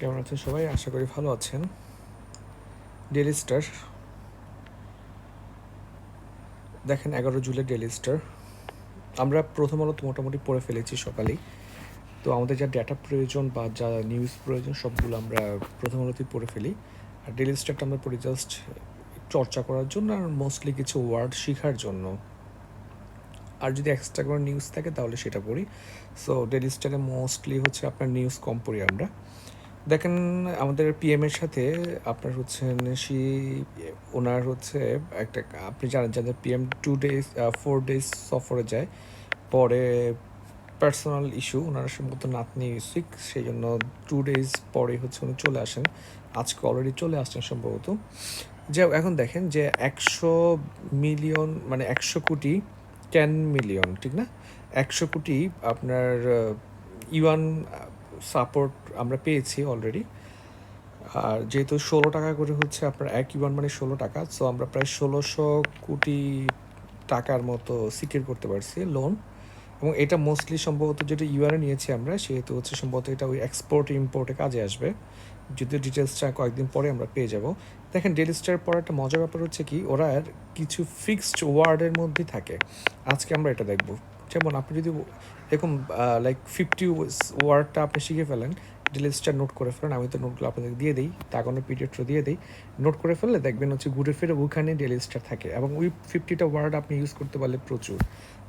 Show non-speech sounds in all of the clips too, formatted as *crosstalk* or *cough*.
কেমন আছেন সবাই, আশা করি ভালো আছেন। ডেলি স্টার দেখেন, এগারো জুলাই ডেলি স্টার আমরা প্রথম আলো তো মোটামুটি পড়ে ফেলেছি সকালেই। তো আমাদের যা ডেটা প্রয়োজন বা যা নিউজ প্রয়োজন, সবগুলো আমরা প্রথম আলোতেই পড়ে ফেলি। আর ডেলি স্টারটা আমরা পড়ি জাস্ট চর্চা করার জন্য আর মোস্টলি কিছু ওয়ার্ড শেখার জন্য। আর যদি এক্সট্রা কোনো নিউজ থাকে, তাহলে সেটা পড়ি। সো ডেলি স্টারে মোস্টলি হচ্ছে আপনার নিউজ কম পড়ি আমরা। দেখেন, আমাদের পিএম এর সাথে আপনার হচ্ছে সি ওনার হচ্ছে একটা, আপনি জানেন যাদের PM two days four days সফরে যায়, পরে পার্সোনাল ইস্যু ওনার সম্ভবত নাতনি সিক সেই জন্য টু ডেজ পরে হচ্ছে উনি চলে আসেন। আজকে অলরেডি চলে আসছেন সম্ভবত। যে এখন দেখেন যে একশো মিলিয়ন মানে একশো কোটি টেন মিলিয়ন ঠিক না? একশো কোটি আপনার ইউয়ান সাপোর্ট আমরা পেয়েছি অলরেডি আর যেহেতু ষোলো টাকা করে হচ্ছে আপনার এক ইউয়ান মানে ষোলো টাকা সো আমরা প্রায় ষোলোশো কোটি টাকার মতো সিকিউর করতে পারছি লোন এবং এটা মোস্টলি সম্ভবত যেটা ইউআরে নিয়েছি আমরা, সেহেতু হচ্ছে সম্ভবত এটা ওই এক্সপোর্ট ইম্পোর্টে কাজে আসবে। যদি ডিটেলসটা কয়েকদিন পরে আমরা পেয়ে যাব। দেখেন ডেলি স্টার পর একটা মজার ব্যাপার হচ্ছে কি, ওরা কিছু ফিক্সড ওয়ার্ডের মধ্যে থাকে। আজকে আমরা এটা দেখব। যেমন আপনি যদি এরকম লাইক ফিফটি ওয়ার্ডটা আপনি শিখে ফেলেন ডিলিস্টটা নোট করে ফেলেন, আমি তো নোটগুলো আপনাদের দিয়ে দিই তাকানো পিডিএফটা দিয়ে দিই নোট করে ফেললে দেখবেন হচ্ছে ঘুরে ফিরে ওখানে ডেলিস্টার থাকে এবং ওই ফিফটিটা ওয়ার্ড আপনি ইউজ করতে পারলে প্রচুর।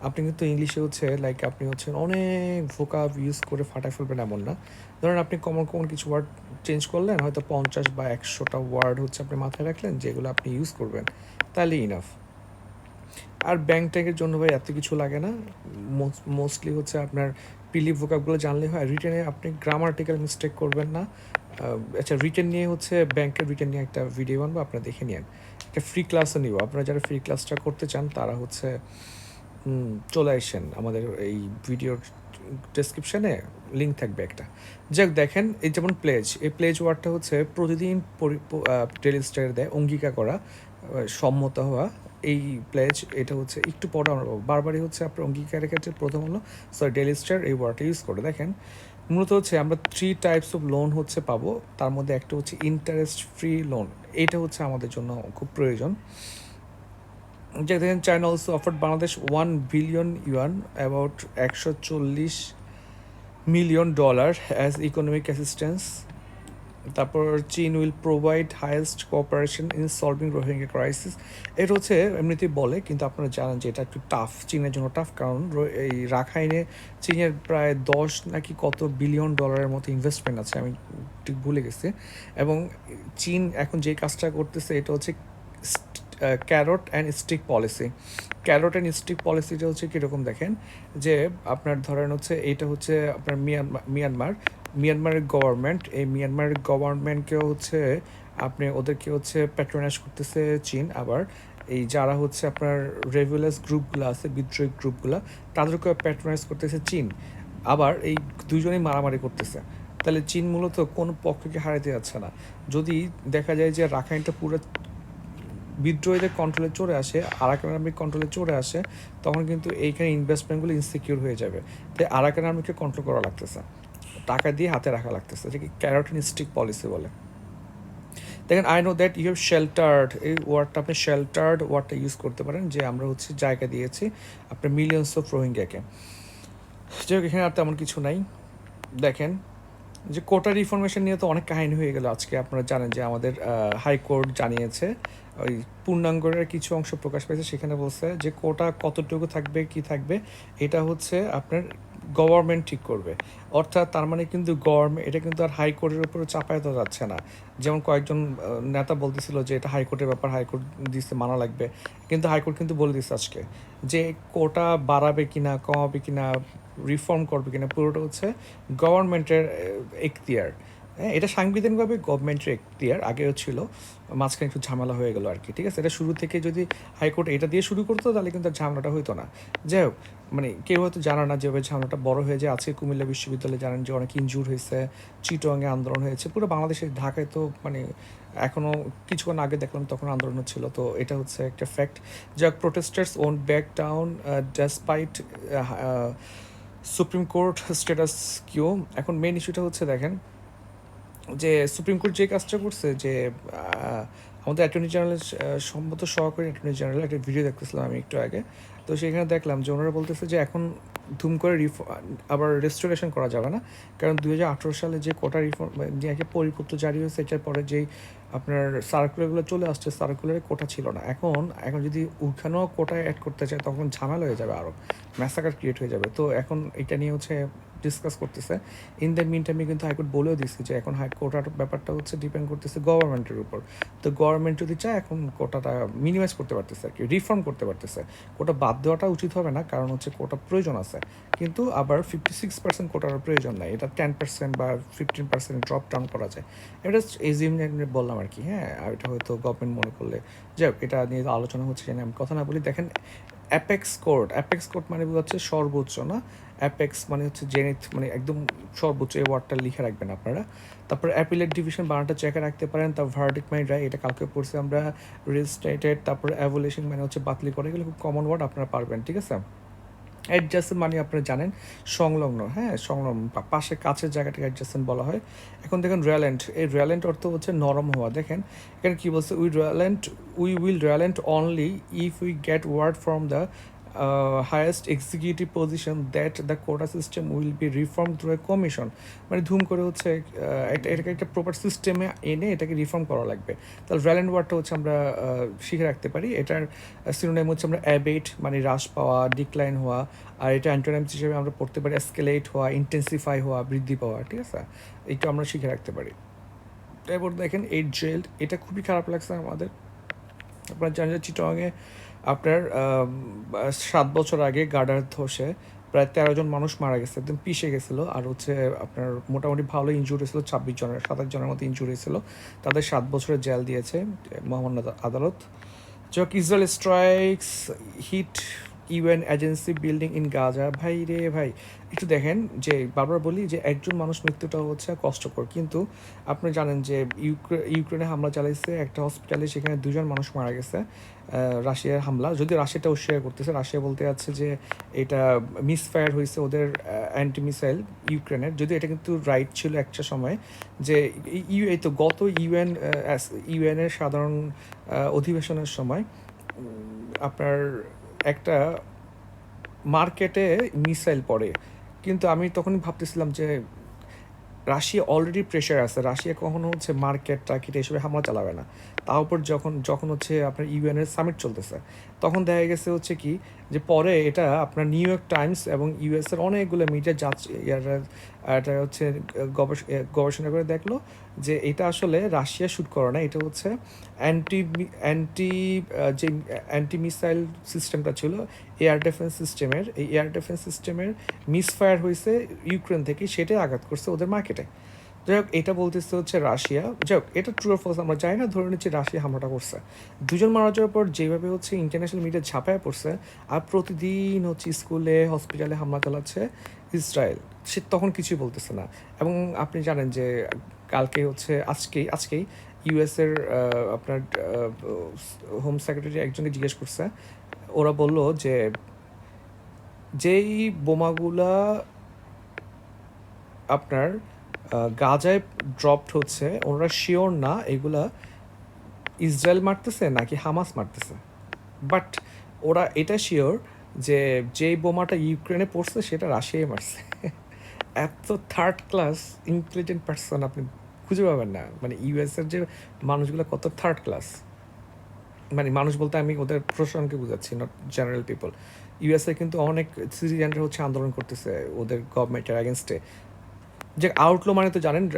আপনি কিন্তু ইংলিশে হচ্ছে লাইক আপনি হচ্ছে অনেক ভোকাব ইউজ করে ফাটায় ফেলবেন এমন না। ধরেন আপনি কমন কমন কিছু ওয়ার্ড চেঞ্জ করলেন, হয়তো পঞ্চাশ বা একশোটা ওয়ার্ড হচ্ছে আপনি মাথায় রাখলেন, যেগুলো আপনি ইউজ করবেন তাহলে ইনাফ আর ব্যাংক ট্যাঙ্কের জন্য ভাই এত কিছু লাগে না। মোস্টলি হচ্ছে আপনার পিলি ভোকাবগুলো জানলে হয়। রিটেনে আপনি গ্রামার্টিক্যাল মিস্টেক করবেন না। আচ্ছা রিটেন নিয়ে হচ্ছে ব্যাংকের রিটেন নিয়ে একটা ভিডিও বানবো, আপনারা দেখে নিন একটা ফ্রি ক্লাসও নিব। আপনারা যারা ফ্রি ক্লাসটা করতে চান, তারা হচ্ছে চলে আসেন আমাদের এই ভিডিওর ডেসক্রিপশানে লিঙ্ক থাকবে একটা। যাক দেখেন এই যেমন প্লেজ এই প্লেজ ওয়ার্ডটা হচ্ছে প্রতিদিন টেলিস্টার দেয়, অঙ্গীকার করা সম্মত হওয়া। এই প্লেজ এটা হচ্ছে একটু পরে আমরা বারবারই হচ্ছে আপনার অঙ্গীকারের ক্ষেত্রে প্রথম হলো সরি ডেলি স্টার এই ওয়ার্ডটা ইউজ করে। দেখেন, মূলত হচ্ছে আমরা থ্রি টাইপস অফ লোন হচ্ছে পাবো। তার মধ্যে একটা হচ্ছে ইন্টারেস্ট ফ্রি লোন এটা হচ্ছে আমাদের জন্য খুব প্রয়োজন। দেখেন China also offered Bangladesh one billion yuan about একশো চল্লিশ million dollar as economic assistance তারপর চীন will provide highest cooperation in solving Rohingya crisis এটা হচ্ছে এমনিতেই বলে, কিন্তু আপনারা জানেন যে এটা একটু টাফ চীনের জন্য টাফ কারণ এই রাখাইনে চীনের প্রায় দশ নাকি কত বিলিয়ন ডলারের মতো ইনভেস্টমেন্ট আছে, আমি ঠিক ভুলে গেছি। এবং চীন এখন যে কাজটা করতেছে, এটা হচ্ছে carrot and stick policy carrot and stick পলিসিটা হচ্ছে কীরকম দেখেন? যে আপনার ধরেন হচ্ছে এইটা হচ্ছে আপনার মিয়ানমার মিয়ানমার মিয়ানমারের গভর্নমেন্ট এই মিয়ানমারের গভর্নমেন্টকেও হচ্ছে আপনি ওদেরকে হচ্ছে প্যাট্রোনাইজ করতেছে চীন। আবার এই যারা হচ্ছে আপনার রেগুলাস গ্রুপগুলো আছে, বিদ্রোহী গ্রুপগুলো তাদেরকেও প্যাট্রোনাইজ করতেছে চীন। আবার এই দুজনেই মারামারি করতেছে। তাহলে চীন মূলত কোনো পক্ষকে হারাইতে যাচ্ছে না। যদি দেখা যায় যে রাখাইনটা পুরো বিদ্রোহীদের কন্ট্রোলে চলে আসে, আরাকান আর্মির কন্ট্রোলে চলে আসে, তখন কিন্তু এইখানে ইনভেস্টমেন্টগুলো ইনসিকিউর হয়ে যাবে। তাই আরাকান আর্মিকে কন্ট্রোল করা লাগতেছে। টাকা দিয়ে হাতে রাখা লাগতেছে যেটাকে ক্যারোটিনিস্টিক পলিসি বলে। দেখেন I know that you have sheltered এই ওয়ার্ডটা আপনি শেল্টার্ড ওয়ার্ডটা ইউজ করতে পারেন, যে আমরা হচ্ছে জায়গা দিয়েছি আপনার মিলিয়ন্স অফ রোহিঙ্গাকে যাই হোক, এখানে আর তেমন কিছু নাই। দেখেন যে কোটা রিফরমেশন নিয়ে তো অনেক কাহিনী হয়ে গেল আজকে। আপনারা জানেন যে আমাদের হাইকোর্ট জানিয়েছে, ওই পূর্ণাঙ্গের কিছু অংশ প্রকাশ পেয়েছে, সেখানে বলছে যে কোটা কতটুকু থাকবে, কি থাকবে, এটা হচ্ছে আপনার গভর্নমেন্ট ঠিক করবে। অর্থাৎ তার মানে কিন্তু গভর্নমেন্ট এটা কিন্তু আর হাইকোর্টের উপরে চাপায় তো যাচ্ছে না। যেমন কয়েকজন নেতা বলতেছিল যে এটা হাইকোর্টের ব্যাপার হাইকোর্ট দিতে মানা লাগবে। কিন্তু হাইকোর্ট কিন্তু বলে দিচ্ছে আজকে যে কোটা বাড়াবে কি না কমাবে কি না রিফর্ম করবে কি না পুরোটা হচ্ছে গভর্নমেন্টের এখতিয়ার। হ্যাঁ এটা সাংবিধানিকভাবে গভর্নমেন্টের এখতিয়ার আগেও ছিল। মাঝখানে একটু ঝামেলা হয়ে গেল আর কি ঠিক আছে? এটা শুরু থেকে যদি হাইকোর্ট এটা দিয়ে শুরু করতো, তাহলে কিন্তু ঝামেলাটা হইতো না। যাই হোক মানে কেউ হয়তো জানা না যেভাবে ঝামেলাটা বড় হয়ে যায়। আজকে কুমিল্লা বিশ্ববিদ্যালয়ে জানেন যে অনেক ইনজুর হয়েছে চিটংয়ে আন্দোলন হয়েছে। পুরো বাংলাদেশের ঢাকায় তো মানে এখনও কিছুক্ষণ আগে দেখলাম তখন আন্দোলন ছিল তো এটা হচ্ছে একটা ফ্যাক্ট যা protesters won't back down despite supreme court status quo main ইস্যুটা হচ্ছে, দেখেন যে সুপ্রিম কোর্ট যে কাজটা করছে যে আমাদের অ্যাটর্নি জেনারেল সম্মত সহকারী অ্যাটর্নি জেনারেল একটা ভিডিও দেখতেছিলাম আমি একটু আগে। তো সেখানে দেখলাম যে ওনারা বলতেছে যে এখন ধুম করে আবার রেস্টোরেশন করা যাবে না। কারণ দুই হাজার আঠেরো সালে যে কোটা রিফর্ম যে একটা পরিপত্র জারি হয়েছে, এটার পরে যেই আপনার সার্কুলারগুলো চলে আসছে সার্কুলারে কোটা ছিল না। এখন এখন যদি ওখানেও কোটায় অ্যাড করতে চায়, তখন ঝামেলা হয়ে যাবে আরও ম্যাসাকার ক্রিয়েট হয়ে যাবে। তো এখন এটা নিয়ে হচ্ছে ডিসকাস করতেছে। ইন দ্য মিন টাইমে কিন্তু হাইকোর্ট বলেও দিচ্ছে যে এখন হাইকোর্টার ব্যাপারটা হচ্ছে ডিপেন্ড করতেছে গভর্নমেন্টের উপর। তো গভর্নমেন্ট যদি চায় এখন কোটাটা মিনিমাইজ করতে পারতেছে আর কি রিফর্ম করতে পারতেছে। কোটা বাদ দেওয়াটা উচিত হবে না কারণ হচ্ছে কোটা প্রয়োজন আছে। কিন্তু আবার ফিফটি সিক্স পার্সেন্ট কোটার প্রয়োজন নাই এটা টেন পার্সেন্ট বা ফিফটিন পার্সেন্ট ড্রপ ডাউন করা যায়। এটা এজিম বললাম আর কি হ্যাঁ আর এটা হয়তো গভর্নমেন্ট মনে করলে। যাই হোক, এটা নিয়ে আলোচনা হচ্ছে আমি কথা না বলি। দেখেন অ্যাপেক্স কোর্ট অ্যাপেক্স কোর্ট মানে হচ্ছে সর্বোচ্চ, না? অ্যাপেক্স মানে হচ্ছে জেনিথ মানে একদম সর্বোচ্চ এই ওয়ার্ডটা লিখে রাখবেন আপনারা। তারপর অ্যাপিলেট ডিভিশন বানানটা চেকে রাখতে পারেন। তার ভার্ডিক মাইন্ড রায় এটা কালকে পড়ছি আমরা রেজিস্ট্রেটেড তারপর অ্যাভোলেশন মানে হচ্ছে বাতিল করে, এগুলো খুব কমন ওয়ার্ড আপনারা পারবেন, ঠিক আছে? অ্যাডজাস্টেন্ট মানে আপনারা জানেন, সংলগ্ন হ্যাঁ সংলগ্ন পাশে কাছের জায়গাটাকে অ্যাডজাসেন্ট বলা হয়। এখন দেখেন রয়্যালেন্ট এই রয়্যালেন্ট অর্থ হচ্ছে নরম হওয়া। দেখেন, এখানে কী বলছে? We relent we will relent only if we get word from the highest executive position that the quota system will be reform through a commission মানে ধুম করে হচ্ছে এটা, এটাকে একটা প্রপার সিস্টেমে এনে এটাকে রিফর্ম করা লাগবে। তাহলে রিয়ালেন্ট ওয়ার্ডটা হচ্ছে আমরা শিখে রাখতে পারি। এটার সিনোনাইম হচ্ছে আমরা অ্যাবেট মানে হ্রাস পাওয়া ডিক্লাইন হওয়া। আর এটা অ্যান্টোনাইমস হিসেবে আমরা পড়তে পারি এসকেলেট হওয়া ইন্টেন্সিফাই হওয়া, বৃদ্ধি পাওয়া, ঠিক আছে? এইটা আমরা শিখে রাখতে পারি। তারপর দেখেন এইট জেল এটা খুবই খারাপ লাগছে আমাদের। আপনার জানেন যে চিটংয়ে আপনার সাত বছর আগে গার্ডার ধসে প্রায় তেরো জন মানুষ মারা গেছে, একদম পিষে গেছিল। আর হচ্ছে আপনার মোটামুটি ভালো ইঞ্জুরি ছিল, ছাব্বিশ জনের, সাতাশ জনের মতো ইঞ্জুরি ছিল। তাদের সাত বছরের জেল দিয়েছে মোহাম্মদ আদালত। যাক Israel strikes hit UN agency building in Gaza. ভাই রে ভাই, একটু দেখেন যে বারবার বলি যে একজন মানুষ মৃত্যুটা হচ্ছে কষ্টকর। কিন্তু আপনি জানেন যে ইউক্রে- ইউক্রেনে হামলা চালাইছে, একটা হসপিটালে সেখানে দুজন মানুষ মারা গেছে রাশিয়ার হামলা। যদি রাশিয়াটা অস্বীকার করতেছে, রাশিয়া বলতে যাচ্ছে যে এটা মিসফায়ার হয়েছে ওদের অ্যান্টি মিসাইল ইউক্রেনের। যদি এটা কিন্তু রাইট ছিল একটা সময় যে ইউ এই তো গত ইউএন ইউএনের সাধারণ অধিবেশনের সময় আপনার একটা মার্কেটে মিসাইল পড়ে। কিন্তু আমি তখনই ভাবতেছিলাম যে, রাশিয়া অলরেডি প্রেশার আছে। রাশিয়া কখনো হচ্ছে মার্কেট টার্কেট এসবে হামলা চালাবে না। তার উপর যখন যখন হচ্ছে আপনার ইউএনের সামিট চলতেছে, তখন দেখা গেছে হচ্ছে কি যে পরে এটা আপনার নিউ ইয়র্ক টাইমস এবং ইউএস এর অনেকগুলো মিডিয়া যাচ্ছে এটা হচ্ছে গবেষণা করে দেখল যে এটা আসলে রাশিয়া শুট করে না, এটা হচ্ছে অ্যান্টি অ্যান্টি যে অ্যান্টি মিসাইল সিস্টেমটা ছিল এয়ার ডিফেন্স সিস্টেমের এই এয়ার ডিফেন্স সিস্টেমের মিসফায়ার হয়েছে ইউক্রেন থেকে, সেটাই আঘাত করছে ওদের মার্কেটে যাই হোক, এটা বলতেছে হচ্ছে রাশিয়া। যাই হোক, এটা ট্রু ফলস আমরা জানি না, ধরে নিচ্ছি রাশিয়া হামলাটা করছে। দুজন মারা যাওয়ার পর যেভাবে হচ্ছে ইন্টারন্যাশনাল মিডিয়া ঝাঁপায় পড়ছে, আর প্রতিদিন হচ্ছে স্কুলে হসপিটালে হামলা চালাচ্ছে ইসরায়েল। সে তখন কিছুই বলতেছে না। এবং আপনি জানেন যে কালকে হচ্ছে, আজকেই আজকেই ইউএসের আপনার হোম সেক্রেটারি একজনকে জিজ্ঞেস করছে। ওরা বলল যে যেই বোমাগুলা আপনার গাজায় ড্রপড হচ্ছে ওনারা শিওর না, এগুলা ইসরায়েল মারতেছে নাকি হামাস মারতেছে? বাট ওরা এটা শিওর যে যেই বোমাটা ইউক্রেনে পড়ছে, সেটা রাশিয়ায় মারছে। *laughs* এত থার্ড ক্লাস ইন্টেলিজেন্ট পার্সন আপনি খুঁজে পাবেন না। মানে ইউএসের যে মানুষগুলো কত থার্ড ক্লাস মানে মানুষ বলতে আমি ওদের প্রশাসনকে বুঝাচ্ছি নট জেনারেল পিপল ইউএসএ কিন্তু অনেক সিটিজেনরা হচ্ছে আন্দোলন করতেছে, ওদের গভর্নমেন্টের অ্যাগেনস্টে যে আউটলো মানে তো জানেন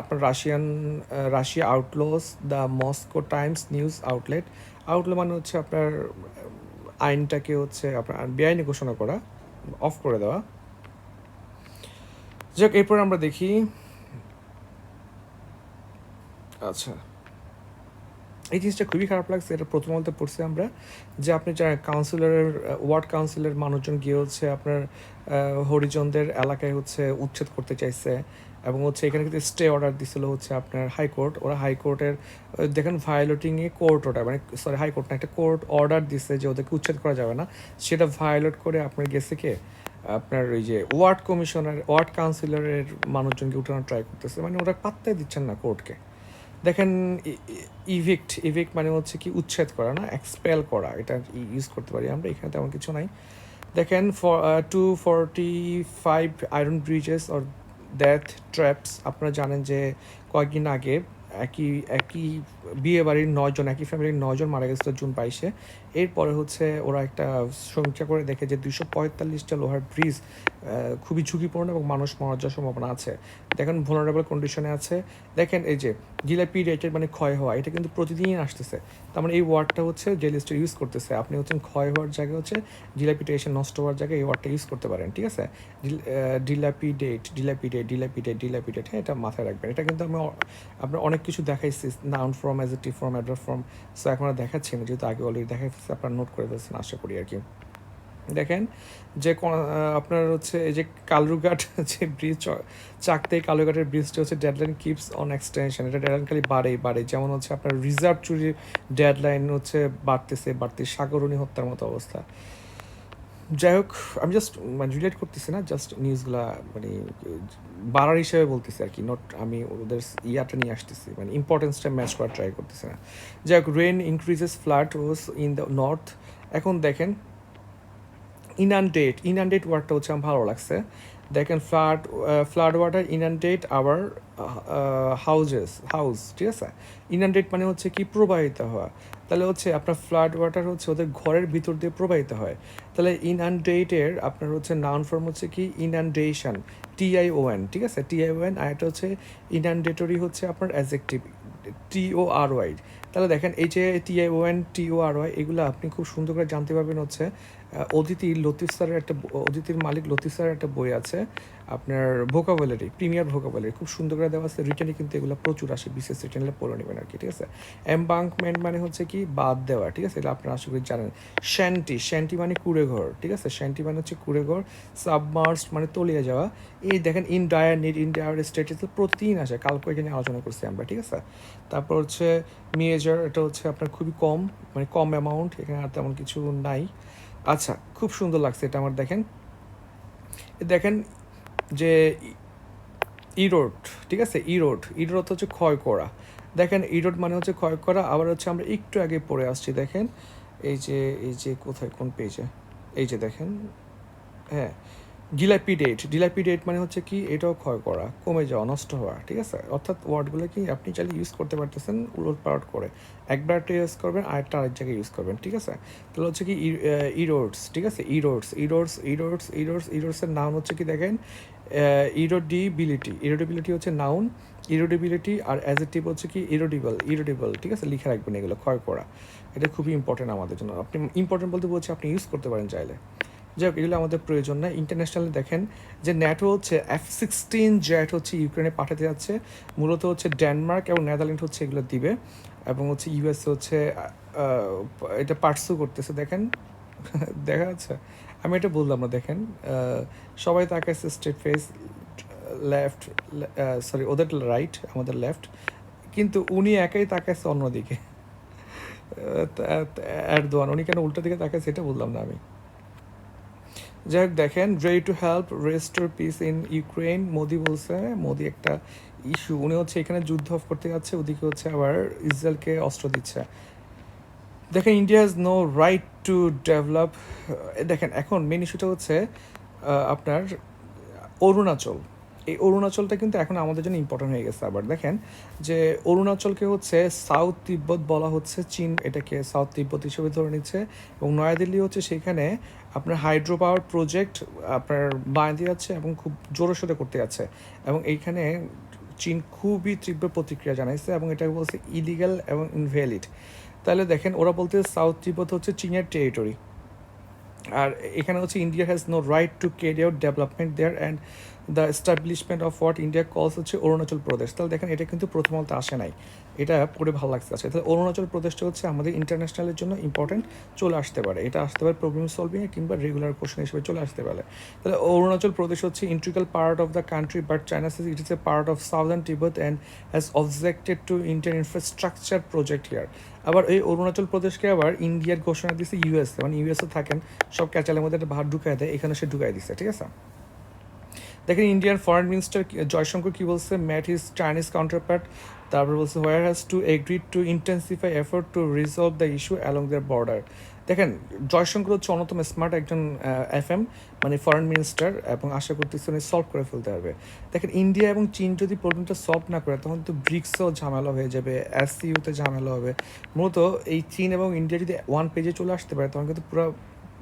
আপনার Russian Russia outlaws the Moscow Times news outlet outlaw মানে হচ্ছে আপনার আইনটাকে হচ্ছে আপনার বেআইনি ঘোষণা করা অফ করে দেওয়া। যাক, এরপর আমরা দেখি। আচ্ছা। এই জিনিসটা খুবই খারাপ লাগছে, এটা প্রথম বলতে পড়ছি আমরা, যে আপনি যারা কাউন্সিলরের ওয়ার্ড কাউন্সিলের মানুষজন গিয়ে হচ্ছে আপনার হরিজনদের এলাকায় হচ্ছে উচ্ছেদ করতে চাইছে এবং হচ্ছে এখানে কিন্তু স্টে অর্ডার দিছিল হচ্ছে আপনার হাইকোর্ট ওরা হাইকোর্টের দেখেন ভায়োলেটিং এ কোর্ট অর্ডার মানে সরি হাইকোর্ট না, একটা কোর্ট অর্ডার দিছে যে ওদেরকে উচ্ছেদ করা যাবে না, সেটা ভায়োলেট করে আপনার গেছে কে? আপনার ওই যে ওয়ার্ড কমিশনার ওয়ার্ড কাউন্সিলরের মানুষজনকে উঠানোর ট্রাই করতেছে মানে ওরা পাত্তাই দিচ্ছেন না কোর্টকে দেখেন ইভিক্ট ইভিক্ট মানে হচ্ছে কি উচ্ছেদ করা, না? এক্সপেল করা, এটা ইউজ করতে পারি আমরা, এখানে তেমন কিছু নাই। দেখেন two forty five iron bridges or death traps আপনারা জানেন যে কয়েকদিন আগে একই একই বিয়ে বাড়ির নয়জন, একই ফ্যামিলির নয়জন মারা গেছিল জুন বাইশে। এরপরে হচ্ছে ওরা একটা সমীক্ষা করে দেখে যে দুইশো পঁয়তাল্লিশটা লোহার ব্রিজ খুবই ঝুঁকিপূর্ণ এবং মানুষ মারা যাওয়ার সম্ভাবনা আছে। দেখেন ভোনারেবল কন্ডিশনে আছে। দেখেন এই যে জিলাপি রেটের মানে ক্ষয় হওয়া, এটা কিন্তু প্রতিদিনই আসতেছে। তার মানে এই ওয়ার্ডটা হচ্ছে যে লিস্টটা ইউজ করতেছে। আপনি হচ্ছেন ক্ষয় হওয়ার জায়গায় হচ্ছে ডিলাপিটেশন নষ্ট হওয়ার জায়গায় এই ওয়ার্ডটা ইউজ করতে পারেন, ঠিক আছে? ডিলাপিডেট ডিলাপিডেট ডিলাপিডেট ডিলাপিডেট হ্যাঁ এটা মাথায় রাখবেন। এটা কিন্তু আমি আপনার অনেক কিছু দেখাইছি noun form adjective form adverb form so এখন দেখাচ্ছি না, যেহেতু আগে অলরেডি দেখা ফেলছে আপনারা নোট করে ফেলছেন, আশা করি আর কি। দেখেন, যে আপনার হচ্ছে এই যে কালুঘাট *laughs* যে ব্রিজ চাকতে কালুঘাটের ব্রিজটা হচ্ছে ডেডলাইন কিপস অন এক্সটেনশন এটা ডেডলাইন খালি বাড়েই বাড়ে যেমন হচ্ছে আপনার রিজার্ভ চুরির ডেডলাইন হচ্ছে বাড়তেছে বাড়তে সাগরণী হত্যার মতো অবস্থা। যাই হোক, আমি জাস্ট মানে রিলেট করতেছি না জাস্ট নিউজগুলা মানে বাড়ার হিসেবে বলতেছি আর কি নট আমি ওদের ইয়াটা নিয়ে আসতেছি মানে ইম্পর্টেন্সটা ম্যাচ করার ট্রাই করতেছি না। যাই হোক rain increases flood woes in the north এখন দেখেন ইনান্ডেট ইনান্ডেট ওয়ার্ডটা হচ্ছে আমার ভালো লাগছে। দেখেন flood flood water inundate our houses house ঠিক আছে? ইনান্ডেট মানে হচ্ছে কি? প্রবাহিত হওয়া। তাহলে হচ্ছে আপনার ফ্লাড ওয়াটার হচ্ছে ওদের ঘরের ভিতর দিয়ে প্রবাহিত হয়। তাহলে ইনআনডেটের আপনার হচ্ছে নাউন ফর্ম হচ্ছে কি? ইনআনডেশন টিআইওএন ঠিক আছে? টিআইওএন আর এটা হচ্ছে ইনআনডেটরি হচ্ছে আপনার অ্যাজেক্টিভ টিও আর ওয়াই তাহলে দেখেন, এই যে টিআইওএন টিও আর ওয়াই এগুলো আপনি খুব সুন্দর করে জানতে পারবেন হচ্ছে অদিতি লতিফ স্যারের একটা অদিতির মালিক লতিফ স্যারের একটা বই আছে, আপনার ভোকাবুলারি প্রিমিয়ার ভোকাবুলারি খুব সুন্দর করে দেওয়া আছে। রিটার্নে কিন্তু এগুলো প্রচুর আসে বিশেষ রিটার্নে পড়ে নেবেন আর কি, ঠিক আছে? এমবাঙ্কমেন্ট মানে হচ্ছে কি, বাদ দেওয়া, ঠিক আছে? এটা আপনারা আশা করি জানেন। শ্যান্টি শ্যান্টি মানে কুড়ে ঘর ঠিক আছে? শ্যান্টি মানে হচ্ছে কুড়ে ঘর সাবমার্স মানে তলিয়ে যাওয়া। এই দেখেন in dire need in dire status প্রতিদিন আসে, কালকে এখানে আলোচনা করছি আমরা, ঠিক আছে? তারপর হচ্ছে মেজার এটা হচ্ছে আপনার খুবই কম মানে কম অ্যামাউন্ট এখানে আর তেমন কিছু নাই। আচ্ছা খুব সুন্দর লাগছে এটা আমার দেখেন। দেখেন যে ইরোড ঠিক আছে? ইরোড ইরোড হচ্ছে ক্ষয় করা দেখেন ইরোড মানে হচ্ছে ক্ষয় করা আবার হচ্ছে আমরা একটু আগে পড়ে আসছি, দেখেন? এই যে এই যে কোথায়, কোন পেজে এই যে দেখেন হ্যাঁ। ডিলাপিডেট ডিলাপিডেট মানে হচ্ছে কি এটাও ক্ষয় করা, কমে যাওয়া, নষ্ট হওয়া, ঠিক আছে? অর্থাৎ ওয়ার্ডগুলো কি আপনি চাইলে ইউজ করতে পারতেছেন, উলট পালট করে। একবার একটা ইউজ করবেন আরেকটা আরেক জায়গায় ইউজ করবেন, ঠিক আছে? তাহলে হচ্ছে কি ইরোডস ঠিক আছে? ইরোডস ইরোডস ইরোডস ইরোডস ইরোডসের নাম হচ্ছে কি দেখেন? ইরোডিবিলিটি ইরোডিবিলিটি হচ্ছে নাউন ইরোডিবিলিটি আর অ্যাজ অ্যাজেটিভ হচ্ছে কি ইরোডিবল ইরোডিবল ঠিক আছে? লিখে রাখবেন এগুলো, ক্ষয় করা। এটা খুবই ইম্পর্টেন্ট আমাদের জন্য। আপনি ইম্পর্টেন্ট বলতে বলছি, আপনি ইউজ করতে পারেন চাইলে। যাই হোক এগুলো আমাদের প্রয়োজন না। ইন্টারন্যাশনালে দেখেন যে ন্যাটো হচ্ছে এফ সিক্সটিন জেট হচ্ছে ইউক্রেনে পাঠাতে যাচ্ছে। মূলত হচ্ছে ডেনমার্ক এবং নেদারল্যান্ড হচ্ছে এগুলো দিবে। এবং হচ্ছে ইউএস হচ্ছে এটা পার্সু করতেছে। দেখেন, *laughs* দেখা যাচ্ছে? আমি এটা বললাম না, দেখেন। সবাই তাকাইছে স্ট্রেট ফেস লেফট সরি ওদের রাইট আমাদের লেফট কিন্তু উনি একাই তাকাইছে অন্যদিকে। এরদোয়ান উনি কেন উল্টো দিকে তাকাইছে এটা বললাম না আমি। যাই হোক, দেখেন ready to help restore peace in Ukraine Modi বলছে মোদি একটা ইস্যু উনি হচ্ছে এখানে যুদ্ধ অফ করতে যাচ্ছে, ওদিকে হচ্ছে আবার ইসরায়েলকে অস্ত্র দিচ্ছে। দেখেন India has no right to develop দেখেন, এখন মেন ইস্যুটা হচ্ছে আপনার অরুণাচল। এই অরুণাচলটা কিন্তু এখন আমাদের জন্য ইম্পর্টেন্ট হয়ে গেছে আবার। দেখেন যে অরুণাচলকে হচ্ছে সাউথ তিব্বত বলা হচ্ছে, চীন এটাকে সাউথ তিব্বত হিসেবে ধরে নিচ্ছে এবং নয়াদিল্লি হচ্ছে সেখানে আপনার হাইড্রো পাওয়ার প্রজেক্ট আপনার বাঁধতে যাচ্ছে এবং খুব জোরে সোরে করতে যাচ্ছে এবং এইখানে চীন খুবই তীব্র প্রতিক্রিয়া জানাইছে এবং এটা বলছে ইলিগাল এবং ইনভ্যালিড তাহলে দেখেন ওরা বলতে সাউথ তিব্বত হচ্ছে চীনের টেরিটরি আর এখানে হচ্ছে India has no right to carry out development there and the establishment of what India calls হচ্ছে অরুণাচল প্রদেশ। তাহলে দেখেন এটা কিন্তু প্রথমত আসে নাই। এটা পড়ে ভালো লাগছে আজকে। তাহলে অরুণাচল প্রদেশটা হচ্ছে আমাদের ইন্টারন্যাশনালের জন্য ইম্পর্টেন্ট চলে আসতে পারে। এটা আসতে পারে প্রবলেম সলভিং কিংবা রেগুলার কোশ্চেন হিসেবে চলে আসতে পারে। তাহলে অরুণাচল প্রদেশ হচ্ছে integral part of the country but China sees it is a part of southern Tibet and has objected to Indian infrastructure project here আবার এই অরুণাচল প্রদেশকে আবার ইন্ডিয়ার ঘোষণা দিয়েছে ইউএসএ মানে ইউএসএ থাকেন, সব ক্যাচালের মধ্যে একটা ভাত ঢুকায় দেয়, এখানে সে ঢুকাই দিচ্ছে ঠিক আছে? দেখেন ইন্ডিয়ান ফরেন মিনিস্টার জয়শঙ্কর কি বলছে? ম্যাট হিজ চাইনিজ কাউন্টারপার্ট তারপর বলছে where has to agree to intensify effort to resolve the issue along the border দেখেন জয়শঙ্কর হচ্ছে অন্যতম স্মার্ট একজন এফ এম মানে ফরেন মিনিস্টার এবং আশা করতেছি উনি সলভ করে ফেলতে পারবে। দেখেন ইন্ডিয়া এবং চীন যদি প্রবলেমটা সলভ না করে, তখন তো ব্রিক্সও ঝামেলা হয়ে যাবে এসসিউতে ঝামেলা হবে। মূলত এই চীন এবং ইন্ডিয়া যদি ওয়ান পেজে চলে আসতে পারে, তখন কিন্তু পুরো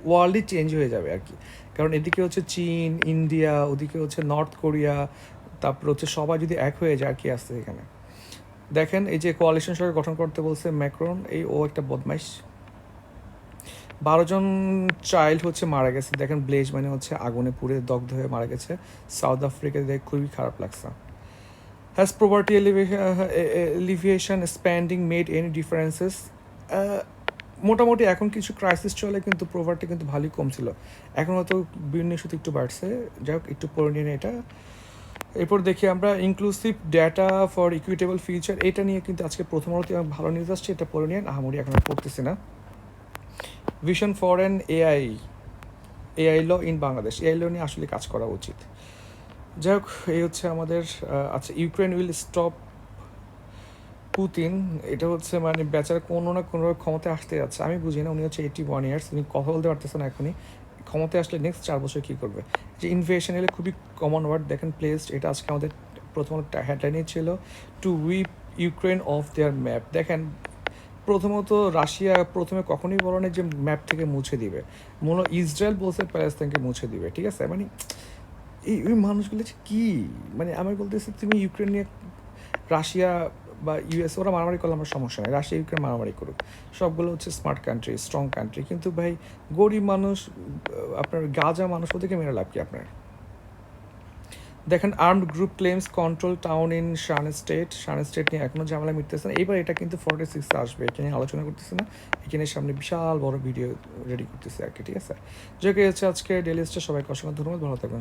ওয়ার্ল্ডই চেঞ্জ হয়ে যাবে আর কি কারণ এদিকে হচ্ছে চীন, ইন্ডিয়া, ওদিকে হচ্ছে নর্থ কোরিয়া তারপর হচ্ছে সবাই যদি এক হয়ে যায় আর কি আসছে এখানে। দেখেন এই যে কোয়ালিশন সরকার গঠন করতে বলছে ম্যাক্রন এই ও একটা বদমাইশ। বারো জন চাইল্ড হচ্ছে মারা গেছে। দেখেন ব্লেজ মানে হচ্ছে আগুনে পুড়ে দগ্ধ হয়ে মারা গেছে। সাউথ আফ্রিকা দেখে খুবই খারাপ লাগছে। Has property alleviation spending made any differences মোটামুটি এখন কিছু ক্রাইসিস চলে, কিন্তু প্রভারটি কিন্তু ভালোই কম ছিল এখন হয়তো বিভিন্ন ইস্যুতে একটু বাড়ছে। যাই হোক, একটু পড়ে নিন এটা। এরপর দেখি আমরা inclusive data for equitable future এটা নিয়ে কিন্তু আজকে প্রথম আলোতে ভালো নিউজ আসছে, এটা পড়ে নিন আহামরি, এখন পড়তেছি না। Vision for an AI AI law in Bangladesh AI law নিয়ে আসলে কাজ করা উচিত। যাই হোক, এই হচ্ছে আমাদের আচ্ছা ইউক্রেন উইল স্টপ পুতিন, এটা হচ্ছে মানে বেচারা কোনো না কোনো ক্ষমতায় আসতে যাচ্ছে। আমি বুঝি না, উনি হচ্ছে এইটি ওয়ান ইয়ার্স উনি কথা বলতে পারতেছেন না এখনই। ক্ষমতায় আসলে নেক্সট চার বছর কী করবে? যে ইনভেশন এলে খুবই কমন ওয়ার্ড দেখেন প্লেসড এটা আজকে আমাদের প্রথম হেডলাইনে ছিল to wipe Ukraine off their map দেখেন, প্রথমত রাশিয়া প্রথমে কখনোই বলো না যে ম্যাপ থেকে মুছে দিবে। মনে হয় ইসরায়েল বলছে প্যালেস্তাইনকে মুছে দিবে, ঠিক আছে? মানে এই ওই মানুষগুলো কী? মানে আমি বলতেছি, তুমি ইউক্রেন নিয়ে রাশিয়া বা ইউএস ওরা মারামারি করলে আমার সমস্যা নেই। রাশিয়া, ইউক্রেন মারামারি করুক। সবগুলো হচ্ছে স্মার্ট কান্ট্রি স্ট্রং কান্ট্রি কিন্তু ভাই, গরিব মানুষ, আপনার গাজা মানুষ, ওদেরকে মেরে লাভ কি আপনার? দেখেন armed group claims control town in Shan state Shan state নিয়ে এখনও ঝামেলা মিটতেছে না। এইবার এটা কিন্তু ফর্টি সিক্সে আসবে এটা নিয়ে আলোচনা করতেছে না। এখানে সামনে বিশাল বড় ভিডিও রেডি করতেছে আর কি, ঠিক আছে? যে হচ্ছে আজকে ডেলি সবাইকে অসংখ্য ধন্যবাদ। ভালো থাকবেন।